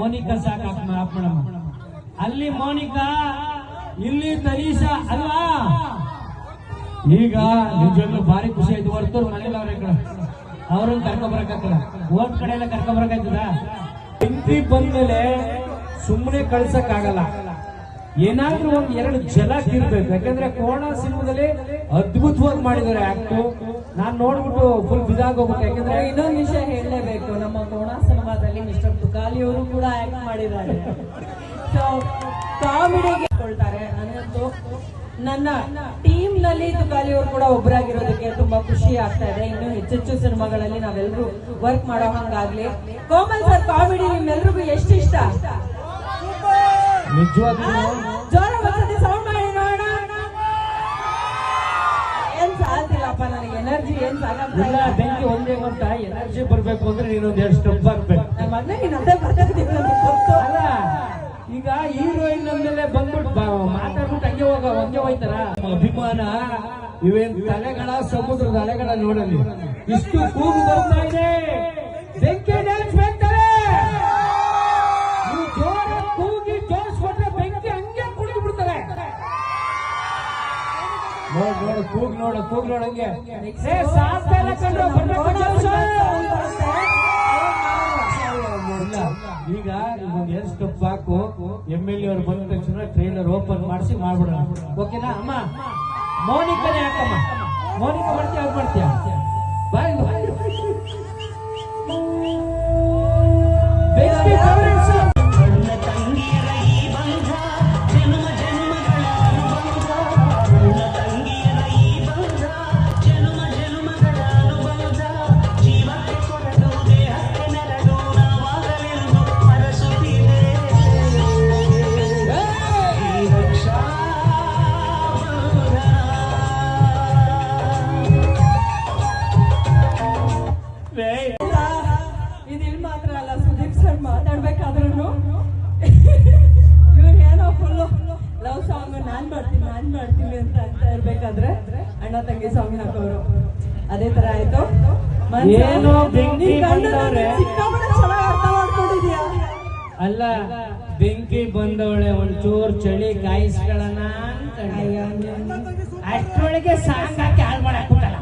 ಮೋನಿಕಾ ಸಾಕು ಆಪ್ ಅಲ್ಲಿ ಮೋನಿಕಾ, ಇಲ್ಲಿ ತರೀಶಾ ಅಲ್ವಾ? ಈಗ ನಿಜವಾಗ್ಲೂ ಭಾರಿ ಖುಷಿ ಆಯ್ತು. ಹೊರತು ಮನೇಲಿ ಅವ್ರ ಕಡೆ ಅವ್ರನ್ನ ಕರ್ಕೊಂಬರಕ್ಕಾಗಲ್ಲ ಓಟ್ ಕಡೆ ಎಲ್ಲ ಕರ್ಕೊಬರಕಾಯ್ತದ ಹಿಂದಿ ಬಂದ್ಮೇಲೆ ಸುಮ್ಮನೆ ಕಳ್ಸಕ್ ಆಗಲ್ಲ ಏನಾದ್ರೂ ಒಂದ್ ಎರಡು ಜಲ ಕಿರ್ಬೇಕು ಯಾಕಂದ್ರೆ ಕೋಣ ಸಿನಿಮಾದಲ್ಲಿ ಅದ್ಭುತವಾಗಿ ಮಾಡಿದ್ದಾರೆ ಆಕ್ಟ್ ನಾನ್ ನೋಡ್ಬಿಟ್ಟು ಫುಲ್ ಬಿದಾಗೋಗ್ಬಿಟ್ಟು ಯಾಕಂದ್ರೆ ಇನ್ನೊಂದು ವಿಷಯ ಹೇಳಲೇಬೇಕು. ನಮ್ಮ ಕೋಣ ಸಿನಿಮಾದಲ್ಲಿ ಮಿಸ್ಟರ್ ತುಕಾಲಿ ಅವರು ಕೂಡ ಆಕ್ಟ್ ಮಾಡಿದ್ದಾರೆ. ಸೊ ಕಾಮಿಡಿಗೆ ಕೊಳ್ತಾರೆ ನನಗಂತೂ ನನ್ನ ಟೀಮ್ನಲ್ಲಿ ತುಕಾಲಿ ಅವರು ಕೂಡ ಒಬ್ಬರಾಗಿರೋದಕ್ಕೆ ತುಂಬಾ ಖುಷಿ ಆಗ್ತಾ ಇದೆ. ಇನ್ನು ಹೆಚ್ಚೆಚ್ಚು ಸಿನಿಮಾಗಳಲ್ಲಿ ನಾವೆಲ್ಲರೂ ವರ್ಕ್ ಮಾಡೋ ಹಂಗಾಗ್ಲಿ. ಕೋಮಲ್ ಸರ್ ಕಾಮಿಡಿ ನಿಮ್ಮೆಲ್ರಿಗೂ ಎಷ್ಟು ಇಷ್ಟ? ಜೋರ ಸೌಂಡ್ ಮಾಡಿ. ಸಾಲ್ತಿಲ್ಲಪ್ಪ ನನಗೆ ಎನರ್ಜಿ ಏನ್ ಇಲ್ಲ ಸಾಕಾಗ್ತಿಲ್ಲ ಬೆಂಕಿ ಒಂದೇ ಅಂತ ಎನರ್ಜಿ ಬರ್ಬೇಕು ಅಂದ್ರೆ ನೀನೊಂದ್ ಎರಡು ಸ್ಟೆಪ್ ಹಾಕ್ಬೇಕು ನನ್ನ ಮಗನೇ ನೀನ್ ಅದೇ ಗೊತ್ತು. ಅಲ್ಲ ಈಗ ಹೀರೋಯಿನ್ ಅಂದ್ಮೇಲೆ ಬಂದ್ಬಿಟ್ಟು ಬಾ- ಮಾತಾಡ್ಬಿಟ್ಟು ಹಂಗೆ ಹೋಗ ಹಂಗೆ ಹೋಯ್ತಾರ ಅಭಿಮಾನ ಇವೇನ್ ತಲೆಗಳ ಸಮುದ್ರದ ಅಲೆಗಳ ನೋಡಲಿ ಇಷ್ಟು ಕೂಗು ಬರ್ತಾ ಇದೆ. ಬೆಂಕಿ ಡ್ಯಾನ್ಸ್ ನೋಡ್ ನೋಡು ಕೂಗ್ ನೋಡು ಕೂಗ್ ನೋಡು ಹಂಗೆ. ಏ, ಸಾಧ್ಯ ಇಲ್ಲ ಕಣ್ರೋ, ಬರ್ಬೇಕು ಜೋಶ್. ಇಲ್ಲ ಈಗ ಒಂದು ಎರಡು ಸ್ಟೆಪ್ ಹಾಕು ಎಂ ಎಲ್ ಎ ಅವ್ರು ಬಂದ ತಕ್ಷಣ ಟ್ರೈಲರ್ ಓಪನ್ ಮಾಡಿಸಿ ಮಾಡ್ಬಿಡೋಣ. ಓಕೆನಾ ಅಮ್ಮ. ಮೌನಿಕನೇ ಹಾಕಮ್ಮ. ಮೌನಿಕ ಮಾಡ್ತೀಯ ಅವ್ರು ಮಾಡ್ತೀಯ? ಬಾಯ್ ಬೆಂಕಿ ಏನೋ ಬೆಂಕಿ ಬಂದವ್ರೆ. ಅಲ್ಲ ಬೆಂಕಿ ಬಂದವಳೆ ಒಂಚೂರ್ ಚಳಿ ಕಾಯಿಸ್ಕೊಳ್ಳೋಣ ಅಂತ ಸಾಂಗ್ ಹಾಕಿ ಹಾಳು ಮಾಡಾಕ್ಬಿಟ್ಟಲ್ಲ.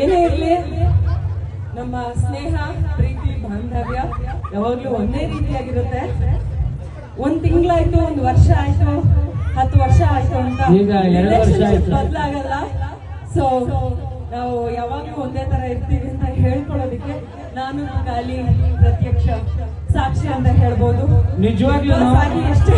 ಏನೇ ಇರ್ಲಿ ನಮ್ಮ ಸ್ನೇಹ ಪ್ರೀತಿ ಬಾಂಧವ್ಯ ಯಾವಾಗ್ಲೂ ಒಂದೇ ರೀತಿಯಾಗಿರುತ್ತೆ. ಒಂದ್ ತಿಂಗಳಾಯ್ತು ಒಂದ್ ವರ್ಷ ಆಯ್ತು ಹತ್ತು ವರ್ಷ ಆಯ್ತು ಅಂತ ಈಗ ಎರಡು ವರ್ಷ ಆಯ್ತು. ಬದಲಾಗಲ್ಲ. ಸೊ ನಾವು ಯಾವಾಗ್ಲೂ ಒಂದೇ ತರ ಇರ್ತೀವಿ ಅಂತ ಹೇಳ್ಕೊಳ್ಳೋದಕ್ಕೆ ನಾನು ಖಾಲಿ ಪ್ರತ್ಯಕ್ಷ ಸಾಕ್ಷಿ ಅಂತ ಹೇಳ್ಬೋದು. ನಿಜವಾಗ್ಲೂ ಎಷ್ಟೇ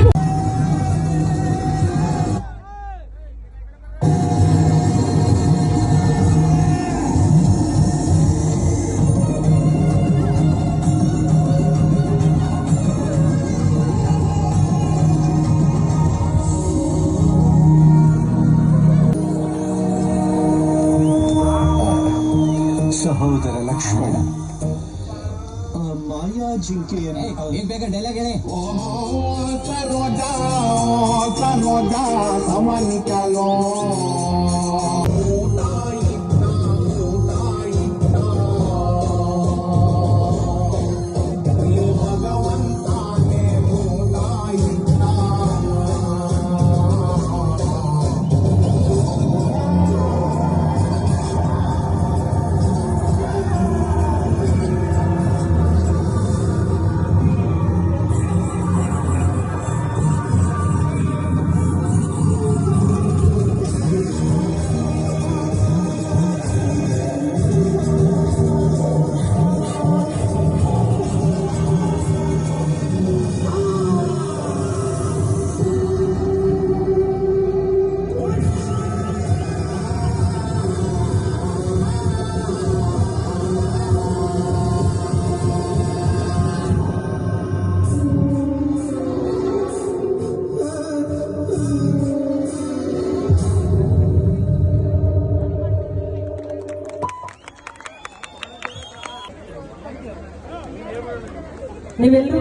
ಸಹೋದರ ಲಕ್ಷ್ಮಣ. ಆ ಮಾಯಾ ಜಿಂಕೆಯನ್ನು ಏನ್ ಬೇಕಾ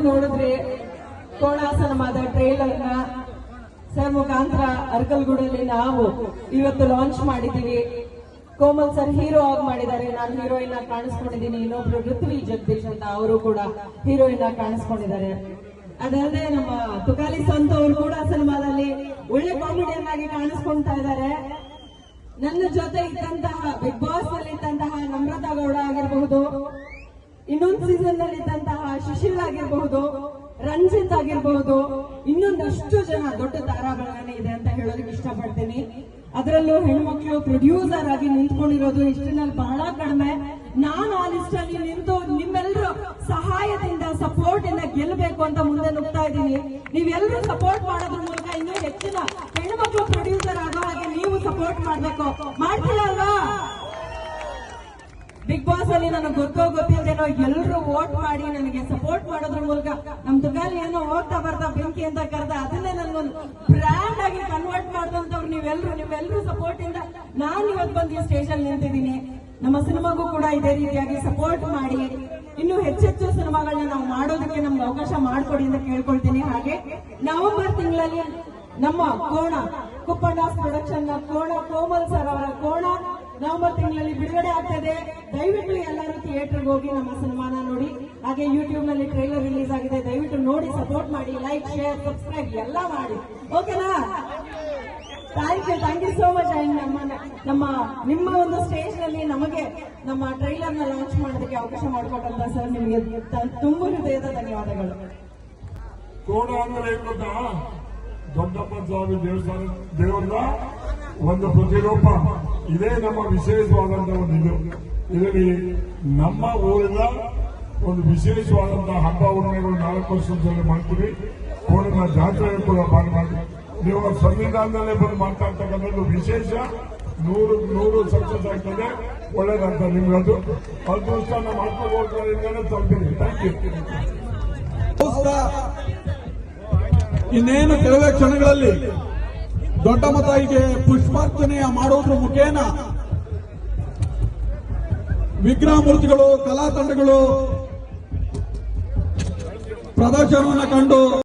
ನೋಡಿದ್ರಿ ಕೋಣಾಸನವಾದ ಟ್ರೇಲರ್ನ ಸರ್ ಮುಖಾಂತರ ಅರ್ಕಲ್ಗೂಡಲ್ಲಿ ನಾವು ಇವತ್ತು ಲಾಂಚ್ ಮಾಡಿದ್ದೀವಿ. ಕೋಮಲ್ ಸರ್ ಹೀರೋ ಆಗಿ ಮಾಡಿದ್ದಾರೆ. ನಾನು ಹೀರೋಯಿನ್ ಆಗಿ ಕಾಣಿಸ್ಕೊಂಡಿದ್ದೀನಿ. ಇನ್ನೊಬ್ರು ಋತ್ವಿ ಜಗದೀಶ್ ಅಂತ ಅವರು ಕೂಡ ಹೀರೋಯಿನ್ ಆಗಿ ಕಾಣಿಸ್ಕೊಂಡಿದ್ದಾರೆ. ಅದಲ್ಲದೆ ನಮ್ಮ ತುಕಾಲಿ ಸಂತ ಅವರು ಕೂಡ ಸಿನಿಮಾದಲ್ಲಿ ಒಳ್ಳೆ ಕಾಮಿಡಿಯನ್ ಆಗಿ ಕಾಣಿಸ್ಕೊಳ್ತಾ ಇದ್ದಾರೆ. ನನ್ನ ಜೊತೆ ಇದ್ದಂತಹ ಬಿಗ್ ಬಾಸ್ನಲ್ಲಿ ಇದ್ದಂತಹ ನಮ್ರತಾ ಗೌಡ ಆಗಿರಬಹುದು. ಇನ್ನೊಂದು ಸೀಸನ್ನಲ್ಲಿ ಇದ್ದಂತಹ ಸುಶೀಲ್ ಆಗಿರಬಹುದು, ರಂಜಿತ್ ಆಗಿರಬಹುದು, ಇನ್ನೊಂದಷ್ಟು ಜನ ದೊಡ್ಡ ತಾರಾಗಳೇ ಇದೆ ಅಂತ ಹೇಳೋದಕ್ಕೆ ಇಷ್ಟಪಡ್ತೀನಿ. ಅದರಲ್ಲೂ ಹೆಣ್ಮಕ್ಳು ಪ್ರೊಡ್ಯೂಸರ್ ಆಗಿ ನಿಂತ್ಕೊಂಡಿರೋದು ಇಷ್ಟಿನಲ್ಲಿ ಬಹಳ ಕಡಿಮೆ. ನಾನು ಆ ಲಿಸ್ಟ್ ಅಲ್ಲಿ ನಿಂತು ನಿಮ್ಮೆಲ್ಲರೂ ಸಹಾಯದಿಂದ ಸಪೋರ್ಟ್ ಇಂದ ಗೆಲ್ಲಬೇಕು ಅಂತ ಮುಂದೆ ನುಗ್ತಾ ಇದ್ದೀನಿ. ನೀವೆಲ್ಲರೂ ಸಪೋರ್ಟ್ ಮಾಡೋದ್ರ ಮೂಲಕ ಇನ್ನೂ ಹೆಚ್ಚಿನ ಹೆಣ್ಮಕ್ಳು ಪ್ರೊಡ್ಯೂಸರ್ ಆಗೋ ಹಾಗೆ ನೀವು ಸಪೋರ್ಟ್ ಮಾಡ್ಬೇಕು. ಮಾಡ್ತೀರಾ ಅಲ್ವಾ? ಬಿಗ್ ಬಾಸ್ ಅಲ್ಲಿ ನನಗೆ ಗೊತ್ತೋ ಗೊತ್ತಿಲ್ಲದೇನೋ ಎಲ್ಲರೂ ವೋಟ್ ಮಾಡಿ ನನಗೆ ಸಪೋರ್ಟ್ ಮಾಡೋದ್ರ ಮೂಲಕ ನಮ್ ತುಗಾಲಿ ಏನೋ ಹೋಗ್ತಾ ಬರ್ತಾ ಬೆಂಕಿ ಅಂತ ಕರೆದ, ಅದನ್ನೇ ನನ್ಗೊಂದು ಬ್ರ್ಯಾಂಡ್ ಆಗಿ ಕನ್ವರ್ಟ್ ಮಾಡಿದಂತವ್ರು ನೀವೆಲ್ಲರೂ ನಿಮ್ಮೆಲ್ಲರೂ ಸಪೋರ್ಟ್ ಇಂದ ನಾನು ಇವತ್ತು ಬಂದು ಈ ಸ್ಟೇಜ್ ಅಲ್ಲಿ ನಿಂತಿದ್ದೀನಿ. ನಮ್ಮ ಸಿನಿಮಾಗೂ ಕೂಡ ಇದೇ ರೀತಿಯಾಗಿ ಸಪೋರ್ಟ್ ಮಾಡಿ. ಇನ್ನು ಹೆಚ್ಚೆಚ್ಚು ಸಿನಿಮಾಗಳನ್ನ ನಾವು ಮಾಡೋದಕ್ಕೆ ನಮ್ಗೆ ಅವಕಾಶ ಮಾಡಿಕೊಡಿ ಅಂತ ಕೇಳ್ಕೊಳ್ತೀನಿ. ಹಾಗೆ ನವೆಂಬರ್ ತಿಂಗಳಲ್ಲಿ ನಮ್ಮ ಕೋಣ, ಕುಪ್ಪಣ್ಣಾಸ್ ಪ್ರೊಡಕ್ಷನ್ನ ಕೋಣ ಕೋಮಲ್ ಸರ್ ಅವರ ಕೋಣ ನವೆಂಬರ್ ತಿಂಗಳಲ್ಲಿ ಬಿಡುಗಡೆ ಆಗ್ತದೆ. ದಯವಿಟ್ಟು ಎಲ್ಲರೂ ಥಿಯೇಟರ್ಗೆ ಹೋಗಿ ನಮ್ಮ ಸಿನಿಮಾನ ನೋಡಿ. ಹಾಗೆ ಯೂಟ್ಯೂಬ್ನಲ್ಲಿ ಟ್ರೈಲರ್ ರಿಲೀಸ್ ಆಗಿದೆ. ದಯವಿಟ್ಟು ನೋಡಿ, ಸಪೋರ್ಟ್ ಮಾಡಿ, ಲೈಕ್, ಶೇರ್, ಸಬ್ಸ್ಕ್ರೈಬ್ ಎಲ್ಲ ಮಾಡಿ. ಓಕೆನಾ? Thank you thank you so much and ನಮ್ಮ ನಮ್ಮ, ನಿಮ್ಮ ಒಂದು ಸ್ಟೇಜ್ನಲ್ಲಿ ನಮಗೆ ನಮ್ಮ ಟ್ರೈಲರ್ನ ಲಾಂಚ್ ಮಾಡೋದಕ್ಕೆ ಅವಕಾಶ ಮಾಡಿಕೊಟ್ಟಂತ ಸರ್ ನಿಮಗೆ ತುಂಬ ಹೃದಯದ ಧನ್ಯವಾದಗಳು. ಕೋಣ ಅಂದ್ರೆ ದೊಡ್ಡಪ್ಪ ಸ್ವಾಮಿ ದೇವಸ್ಥಾನ ದೇವರ ಒಂದು ಪ್ರತಿರೂಪ ಇದೇ ನಮ್ಮ ವಿಶೇಷವಾದಂತಹ ಒಂದು ಇದು. ಇದರಲ್ಲಿ ನಮ್ಮ ಊರಿನ ಒಂದು ವಿಶೇಷವಾದಂತಹ ಹಬ್ಬ ಹುಣ್ಣಿಮೆಗಳು ನಾಲ್ಕು ವರ್ಷದಲ್ಲಿ ಮಾಡ್ತೀವಿ. ಊರಿನ ಜಾತ್ರೆ ಕೂಡ ಮಾಡ್ತೀವಿ ನೀವು ಸಂವಿಧಾನದಲ್ಲೇ ಬಂದು ಮಾಡ್ತಾ ಇರ್ತಕ್ಕಂಥದ್ದು ವಿಶೇಷ. ನೂರು ನೂರು ಸಕ್ಸಸ್ ಆಗ್ತದೆ. ಒಳ್ಳೇದಂತ ನಿಮ್ಗದು. ಅದು ಅದೃಷ್ಟ ನಮ್ಮ ಮಾಡ್ಕೊಂಡು ತಲುಪಿದೆ ಥ್ಯಾಂಕ್ ಯು ಇನ್ನೇನು ಕೆಲವೇ ಕ್ಷಣಗಳಲ್ಲಿ ದೊಡ್ಡಮ್ಮ ಮತಾಯಿಗೆ ಪುಷ್ಪಾರ್ಚನೆಯ ಮಾಡೋದ್ರ ಮುಖೇನ ವಿಗ್ರಹ ಮೂರ್ತಿಗಳು ಕಲಾ ತಂಡಗಳು ಪ್ರದರ್ಶನವನ್ನು ಕಂಡು